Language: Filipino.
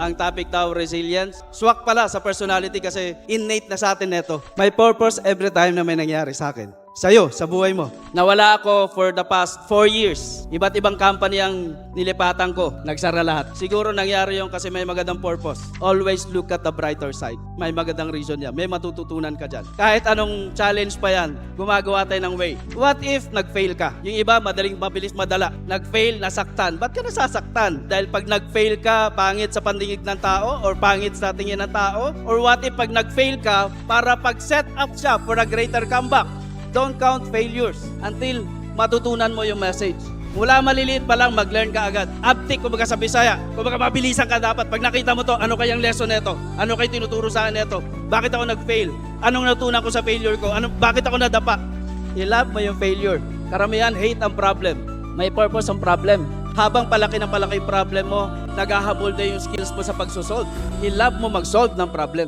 ang topic daw resilience. Swak pala sa personality kasi innate na sa atin neto. May purpose every time na may nangyari sa akin. Sa'yo, sa buhay mo. Nawala ako for the past four years. Iba't ibang company ang nilipatan ko. Nagsara lahat. Siguro nangyari yung kasi may magandang purpose. Always look at the brighter side. May magandang reason yan. May matututunan ka dyan. Kahit anong challenge pa yan, gumagawa tayo ng way. What if nag-fail ka? Yung iba, madaling mabilis madala. Nag-fail, nasaktan. Ba't ka nasasaktan? Dahil pag nag-fail ka, pangit sa pandingig ng tao or pangit sa tingin ng tao? Or what if pag nag-fail ka, para pag-set up siya for a greater comeback? Don't count failures until matutunan mo yung message. Mula maliliit pa lang, mag-learn ka agad. Uptick, kumbaga sa Bisaya. Kumbaga mabilisan ka dapat. Pag nakita mo to, ano kayang lesson nito? Ano kayo tinuturo sa akin nito? Bakit ako nag-fail? Anong natutunan ko sa failure ko? Ano, bakit ako nadapa? I-love mo yung failure. Karamihan, hate ang problem. May purpose ang problem. Habang palaki ng palaki yung problem mo, naghahabol na yung skills mo sa pagsosolve. I-love mo mag-solve ng problem.